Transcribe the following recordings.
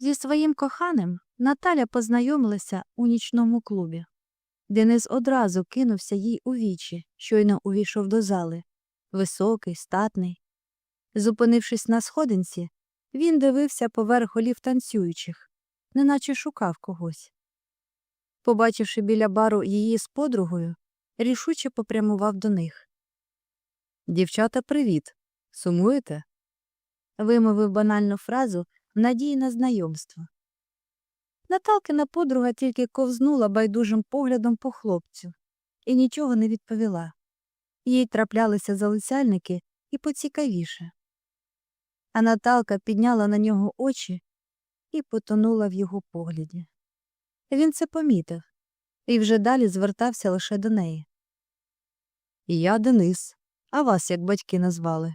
Зі своїм коханим Наталя познайомилася у нічному клубі. Денис одразу кинувся їй у вічі, щойно увійшов до зали. Високий, статний. Зупинившись на сходинці, він дивився поверх голів танцюючих, неначе шукав когось. Побачивши біля бару її з подругою, рішуче попрямував до них. Дівчата, привіт. Сумуєте? вимовив банальну фразу в надії на знайомство. Наталкина подруга тільки ковзнула байдужим поглядом по хлопцю і нічого не відповіла. Їй траплялися залицяльники і поцікавіше. А Наталка підняла на нього очі і потонула в його погляді. Він це помітив і вже далі звертався лише до неї. Я Денис, а вас як батьки назвали?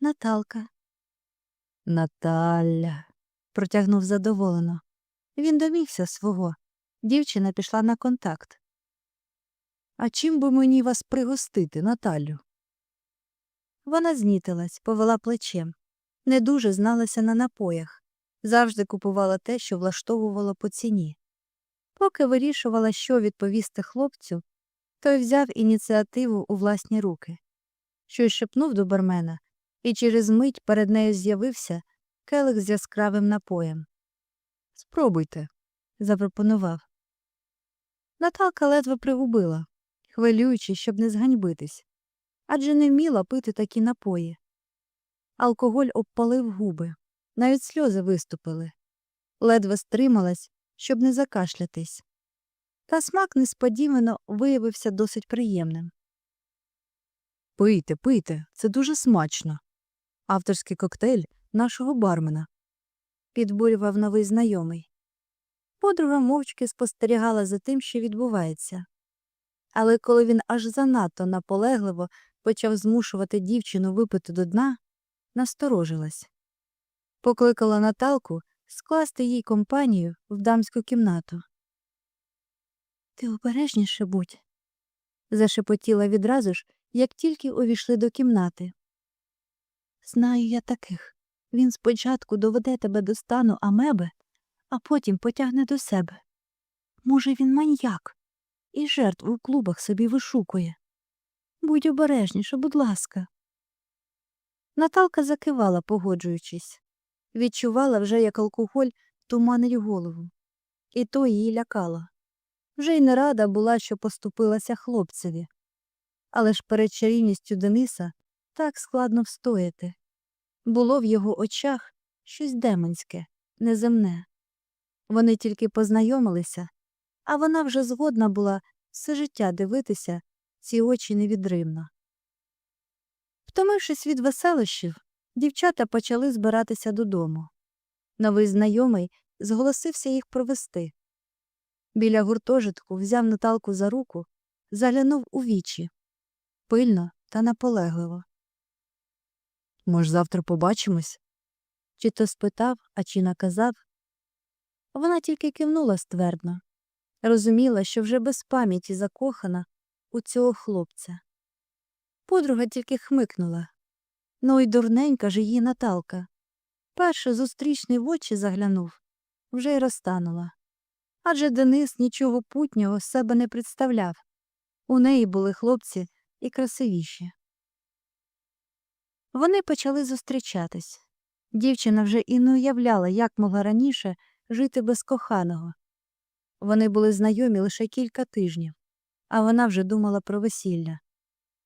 Наталка. Наталя. протягнув задоволено. Він домігся свого. Дівчина пішла на контакт. А чим би мені вас пригостити, Наталю? Вона знітилась, повела плечем. Не дуже зналася на напоях. Завжди купувала те, що влаштовувало по ціні. Поки вирішувала, що відповісти хлопцю, той взяв ініціативу у власні руки. Щось шепнув до бармена, і через мить перед нею з'явився келих з яскравим напоєм. Спробуйте, запропонував. Наталка ледве пригубила, хвилюючи, щоб не зганьбитись, адже не вміла пити такі напої. Алкоголь обпалив губи, навіть сльози виступили, ледве стрималась, щоб не закашлятись. Та смак несподівано виявився досить приємним. Пийте, пийте, це дуже смачно. Авторський коктейль нашого бармена, підбурював новий знайомий. Подруга мовчки спостерігала за тим, що відбувається. Але коли він аж занадто наполегливо почав змушувати дівчину випити до дна, насторожилась. Покликала Наталку скласти їй компанію в дамську кімнату. Ти обережніше будь, зашепотіла відразу ж, як тільки увійшли до кімнати. Знаю я таких. Він спочатку доведе тебе до стану амеби, а потім потягне до себе. Може, він маньяк і жертв у клубах собі вишукує. Будь обережніше, будь ласка. Наталка закивала, погоджуючись. Відчувала вже, як алкоголь туманить голову. І то її лякало. Вже й не рада була, що поступилася хлопцеві. Але ж перед чарівністю Дениса так складно встояти. Було в його очах щось демонське, неземне. Вони тільки познайомилися, а вона вже згодна була все життя дивитися ці очі невідривно. Втомившись від веселощів, дівчата почали збиратися додому. Новий знайомий зголосився їх провести. Біля гуртожитку взяв Наталку за руку, заглянув у вічі пильно та наполегливо. Може, завтра побачимось? Чи то спитав, а чи наказав? Вона тільки кивнула ствердно, розуміла, що вже без пам'яті закохана у цього хлопця. Подруга тільки хмикнула. Ну й дурненька ж її Наталка. Перше зустрічний в очі заглянув, вже й розтанула. Адже Денис нічого путнього з себе не представляв. У неї були хлопці і красивіші. Вони почали зустрічатись. Дівчина вже і не уявляла, як могла раніше жити без коханого. Вони були знайомі лише кілька тижнів, а вона вже думала про весілля.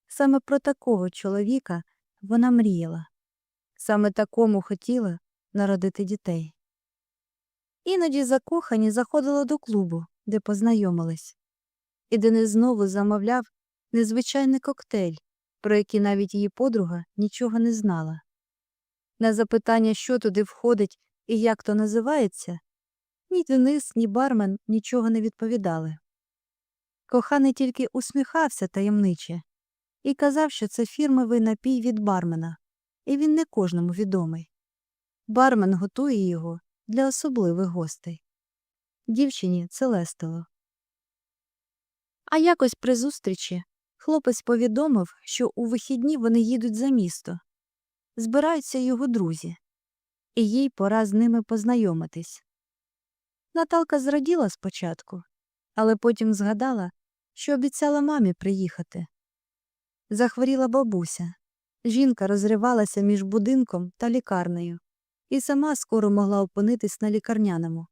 Саме про такого чоловіка вона мріяла, саме такому хотіла народити дітей. Іноді закохані заходили до клубу, де познайомились, і Денис знову замовляв незвичайний коктейль, про який навіть її подруга нічого не знала. На запитання, що туди входить і як то називається, ні Денис, ні бармен нічого не відповідали. Коханий тільки усміхався таємниче і казав, що це фірмовий напій від бармена, і він не кожному відомий. Бармен готує його для особливих гостей. Дівчині це лестило. А якось при зустрічі хлопець повідомив, що у вихідні вони їдуть за місто. Збираються його друзі. і їй пора з ними познайомитись. Наталка зраділа спочатку, але потім згадала, що обіцяла мамі приїхати. Захворіла бабуся. Жінка розривалася між будинком та лікарнею і сама скоро могла опинитись на лікарняному.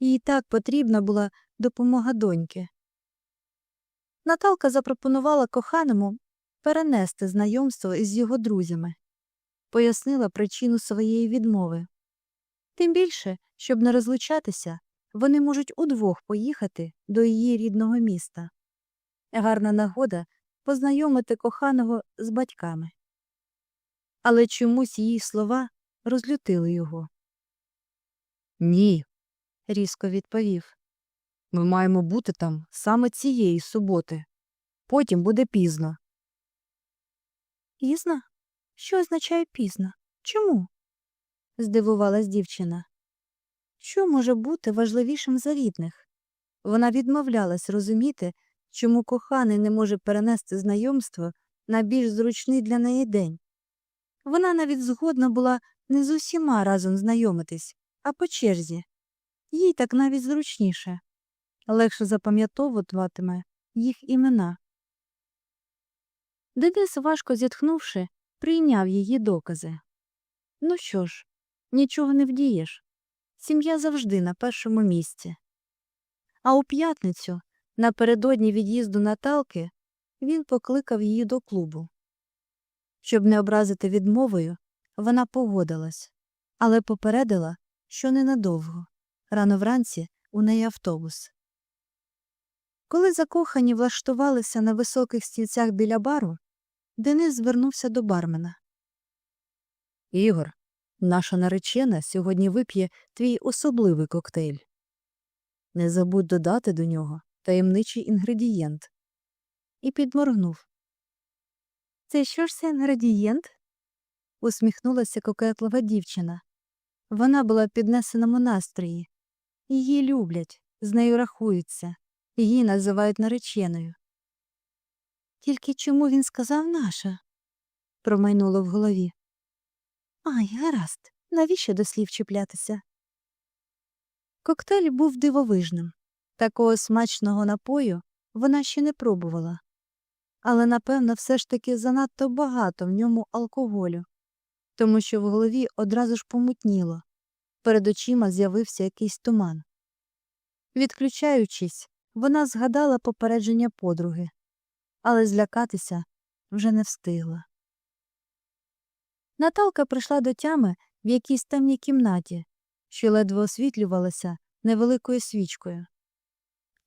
Їй так потрібна була допомога доньки. Наталка запропонувала коханому перенести знайомство із його друзями, пояснила причину своєї відмови. Тим більше, щоб не розлучатися, вони можуть удвох поїхати до її рідного міста. Гарна нагода познайомити коханого з батьками. Але чомусь її слова розлютили його. Ні, різко відповів. Ми маємо бути там саме цієї суботи. Потім буде пізно. Пізно? Що означає пізно? Чому? здивувалась дівчина. Що може бути важливішим за рідних? Вона відмовлялась розуміти, чому коханий не може перенести знайомство на більш зручний для неї день. Вона навіть згодна була не з усіма разом знайомитись, а по черзі. Їй так навіть зручніше. Легше запам'ятовуватиме їх імена. Денис, важко зітхнувши, прийняв її докази. Ну що ж, нічого не вдієш. Сім'я завжди на першому місці. А у п'ятницю, напередодні від'їзду Наталки, він покликав її до клубу. Щоб не образити відмовою, вона погодилась, але попередила, що ненадовго. Рано вранці у неї автобус. Коли закохані влаштувалися на високих стільцях біля бару, Денис звернувся до бармена. Ігор, наша наречена сьогодні вип'є твій особливий коктейль. Не забудь додати до нього таємничий інгредієнт. І підморгнув. Це що ж це інгредієнт? усміхнулася кокетлива дівчина. Вона була піднесеному настрої. Її люблять, з нею рахуються, її називають нареченою. Тільки чому він сказав наша? промайнуло в голові. Ай, гаразд, навіщо до слів чіплятися? Коктейль був дивовижним. Такого смачного напою вона ще не пробувала. Але, напевно, все ж таки занадто багато в ньому алкоголю, тому що в голові одразу ж помутніло. Перед очима з'явився якийсь туман. Відключаючись, вона згадала попередження подруги, але злякатися вже не встигла. Наталка прийшла до тями в якійсь темній кімнаті, що ледве освітлювалася невеликою свічкою.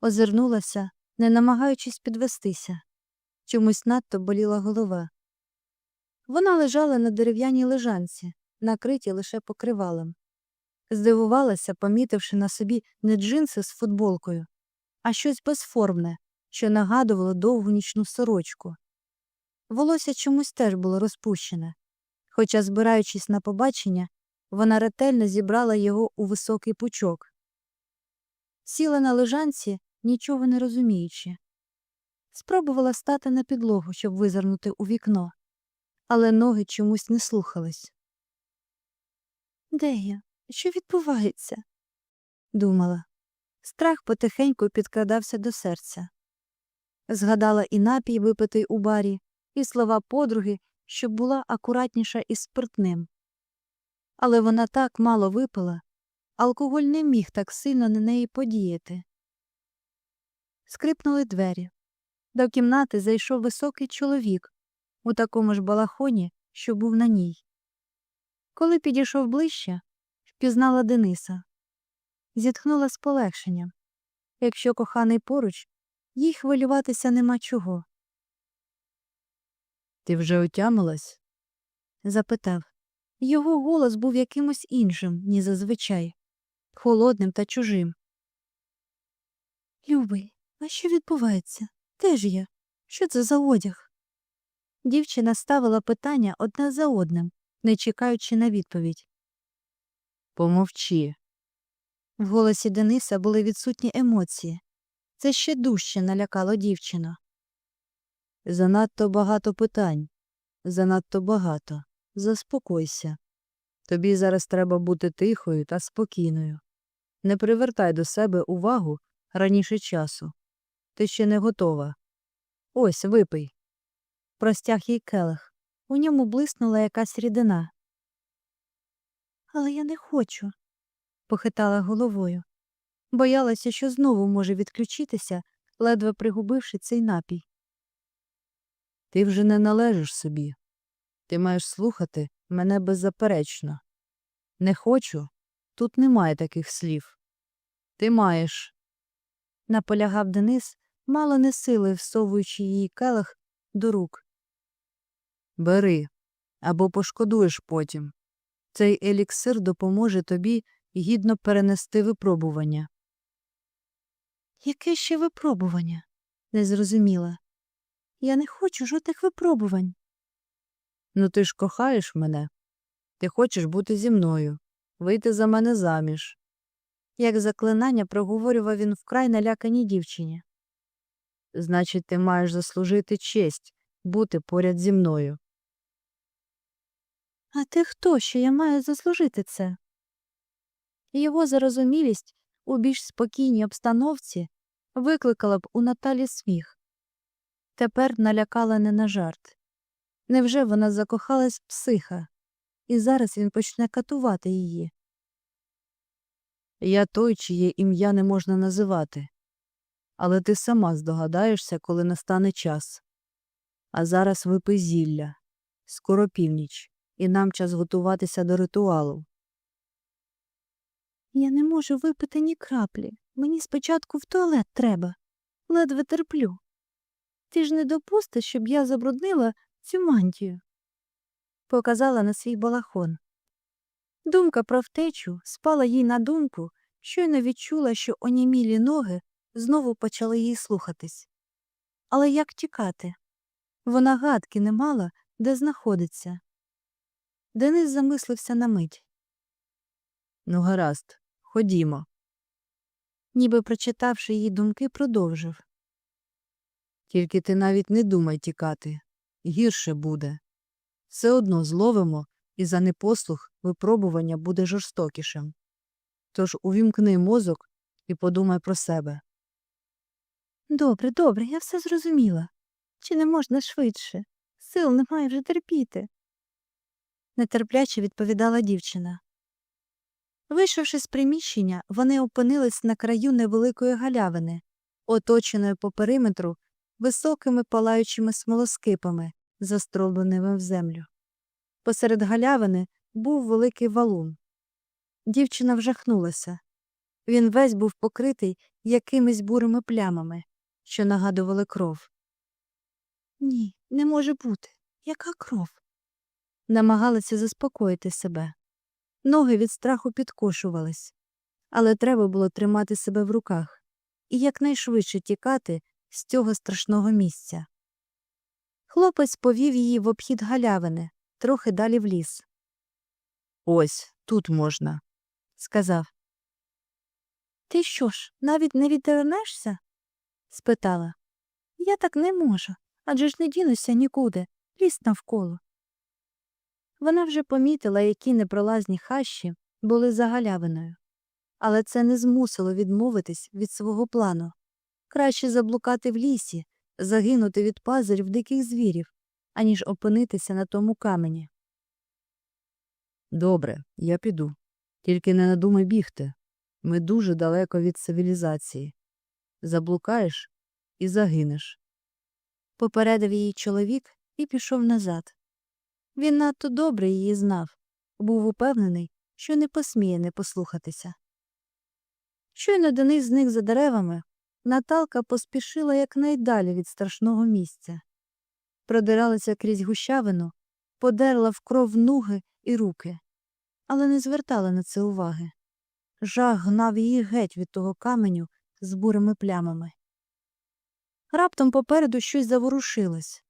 Озирнулася, не намагаючись підвестися. Чомусь надто боліла голова. Вона лежала на дерев'яній лежанці, накриті лише покривалом. Здивувалася, помітивши на собі не джинси з футболкою, а щось безформне, що нагадувало довгу нічну сорочку. Волосся чомусь теж було розпущене, хоча, збираючись на побачення, вона ретельно зібрала його у високий пучок. Сіла на лежанці, нічого не розуміючи. Спробувала стати на підлогу, щоб визирнути у вікно, але ноги чомусь не слухались. Де я? Що відбувається? думала. Страх потихеньку підкрадався до серця. Згадала і напій, випитий у барі, і слова подруги, щоб була акуратніша із спиртним. Але вона так мало випила, алкоголь не міг так сильно на неї подіяти. Скрипнули двері. До кімнати зайшов високий чоловік у такому ж балахоні, що був на ній. Коли підійшов ближче, впізнала Дениса. Зітхнула з полегшенням. Якщо коханий поруч, їй хвилюватися нема чого. Ти вже отямилась? запитав. Його голос був якимось іншим, ніж зазвичай, холодним та чужим. Любий, а що відбувається? Де ж я? Що це за одяг? Дівчина ставила питання одне за одним, не чекаючи на відповідь. Помовчи. В голосі Дениса були відсутні емоції. Це ще дужче налякало дівчину. Занадто багато питань. Занадто багато. Заспокойся. Тобі зараз треба бути тихою та спокійною. Не привертай до себе увагу раніше часу. Ти ще не готова. Ось, випий. Простяг їй келих. У ньому блиснула якась рідина. Але я не хочу, похитала головою. Боялася, що знову може відключитися, ледве пригубивши цей напій. Ти вже не належиш собі. Ти маєш слухати мене беззаперечно. Не хочу. Тут немає таких слів. Ти маєш. наполягав Денис, мало не сили всовуючи її келих до рук. Бери, або пошкодуєш потім. Цей еліксир допоможе тобі гідно перенести випробування. Яке ще випробування? не зрозуміла. Я не хочу жодних випробувань. Ну ти ж кохаєш мене. Ти хочеш бути зі мною, вийти за мене заміж. Як заклинання проговорював він вкрай наляканій дівчині. Значить, ти маєш заслужити честь бути поряд зі мною. А ти хто, що я маю заслужити це? Його зарозумілість у більш спокійній обстановці викликала б у Наталі сміх. Тепер налякала не на жарт. Невже вона закохалась в психа, і зараз він почне катувати її? Я той, чиє ім'я не можна називати, але ти сама здогадаєшся, коли настане час. А зараз випий зілля. Скоро північ, і нам час готуватися до ритуалу. Я не можу випити ні краплі. Мені спочатку в туалет треба. Ледве терплю. Ти ж не допустиш, щоб я забруднила цю мантію. Показала на свій балахон. Думка про втечу спала їй на думку, щойно відчула, що онімілі ноги знову почали їй слухатись. Але як тікати? Вона гадки не мала, де знаходиться. Денис замислився на мить. Ну, гаразд, ходімо. Ніби прочитавши її думки, продовжив. Тільки ти навіть не думай тікати. Гірше буде. Все одно зловимо, і за непослух випробування буде жорстокішим. Тож увімкни мозок і подумай про себе. Добре, добре, я все зрозуміла. Чи не можна швидше? Сил немає вже терпіти. нетерпляче відповідала дівчина. Вийшовши з приміщення, вони опинились на краю невеликої галявини, оточеної по периметру високими палаючими смолоскипами, застроленими в землю. Посеред галявини був великий валун. Дівчина вжахнулася. Він весь був покритий якимись бурими плямами, що нагадували кров. Ні, не може бути. Яка кров? Намагалася заспокоїти себе. Ноги від страху підкошувались, але треба було тримати себе в руках і якнайшвидше тікати з цього страшного місця. Хлопець повів її в обхід галявини, трохи далі в ліс. Ось тут можна, сказав. Ти що ж, навіть не відвернешся? спитала. Я так не можу, адже ж не дінуся нікуди, ліс навколо. Вона вже помітила, які непролазні хащі були за галявиною, але це не змусило відмовитись від свого плану. Краще заблукати в лісі, загинути від пазурів диких звірів, аніж опинитися на тому камені. Добре, я піду. Тільки не надумай бігти. Ми дуже далеко від цивілізації. Заблукаєш і загинеш. Попередив її чоловік і пішов назад. Він надто добре її знав, був упевнений, що не посміє не послухатися. Щойно Денис зник за деревами, Наталка поспішила якнайдалі від страшного місця. Продиралася крізь гущавину, подерла в кров ноги і руки, але не звертала на це уваги. Жах гнав її геть від того каменю з бурими плямами. Раптом попереду щось заворушилось.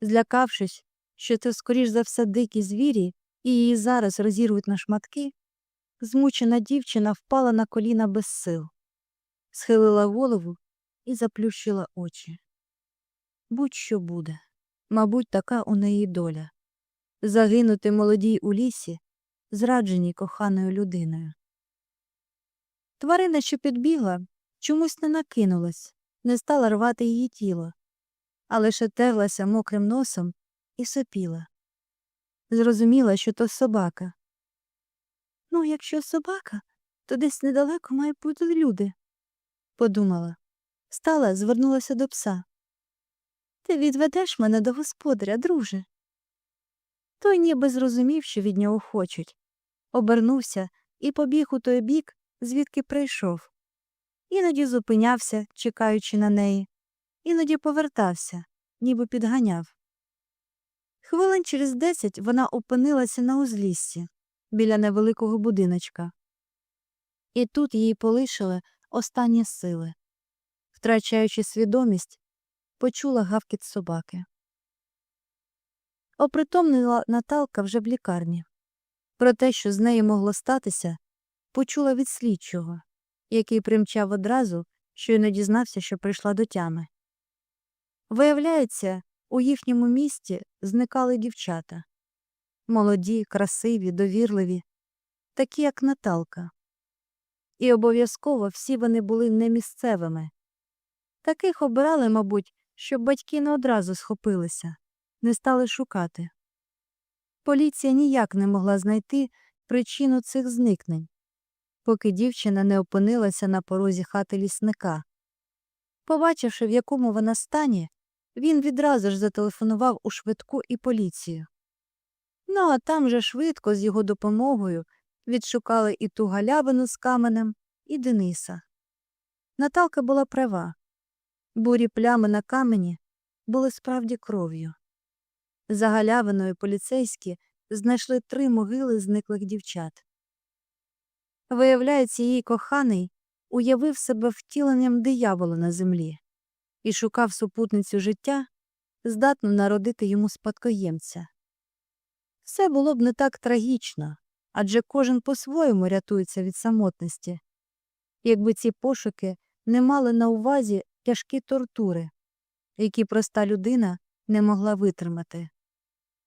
Злякавшись, що це, скоріш за все, дикі звірі, і її зараз розірвуть на шматки, змучена дівчина впала на коліна без сил, схилила голову і заплющила очі. Будь-що буде, мабуть, така у неї доля. Загинути молодій у лісі зрадженій коханою людиною. Тварина, що підбігла, чомусь не накинулась, не стала рвати її тіло, а лише терлася мокрим носом і сопіла. Зрозуміла, що то собака. Ну, якщо собака, то десь недалеко мають бути люди, подумала. Стала, звернулася до пса. Ти відведеш мене до господаря, друже. Той ніби зрозумів, що від нього хочуть, обернувся і побіг у той бік, звідки прийшов. Іноді зупинявся, чекаючи на неї, іноді повертався, ніби підганяв. Хвилин через десять вона опинилася на узліссі біля невеликого будиночка. І тут її полишили останні сили. Втрачаючи свідомість, почула гавкіт собаки. Опритомнила Наталка вже в лікарні. Про те, що з нею могло статися, почула від слідчого, який примчав одразу, що й не дізнався, що прийшла до тями. Виявляється, у їхньому місті зникали дівчата молоді, красиві, довірливі, такі, як Наталка. І обов'язково всі вони були не місцевими. Таких обирали, мабуть, щоб батьки не одразу схопилися, не стали шукати. Поліція ніяк не могла знайти причину цих зникнень, поки дівчина не опинилася на порозі хати лісника. Побачивши, в якому вона стані, він відразу ж зателефонував у швидку і поліцію. Ну, а там же швидко з його допомогою відшукали і ту галявину з каменем, і Дениса. Наталка була права. Бурі плями на камені були справді кров'ю. За галявиною поліцейські знайшли три могили зниклих дівчат. Виявляється, її коханий уявив себе втіленням диявола на землі і шукав супутницю життя, здатну народити йому спадкоємця. Все було б не так трагічно, адже кожен по-своєму рятується від самотності, якби ці пошуки не мали на увазі тяжкі тортури, які проста людина не могла витримати.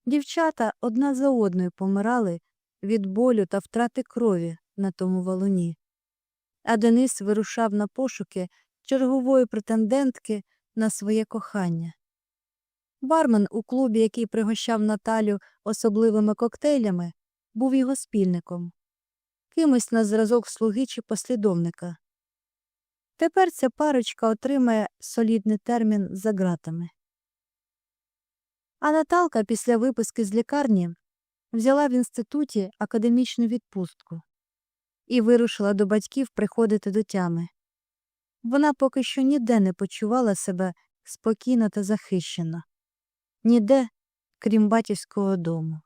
Дівчата одна за одною помирали від болю та втрати крові на тому валуні, а Денис вирушав на пошуки чергової претендентки на своє кохання. Бармен у клубі, який пригощав Наталю особливими коктейлями, був його спільником, кимось на зразок слуги чи послідовника. Тепер ця парочка отримає солідний термін за ґратами. А Наталка після виписки з лікарні взяла в інституті академічну відпустку і вирушила до батьків приходити до тями. Вона поки що ніде не почувала себе спокійно та захищено, ніде, крім батьківського дому.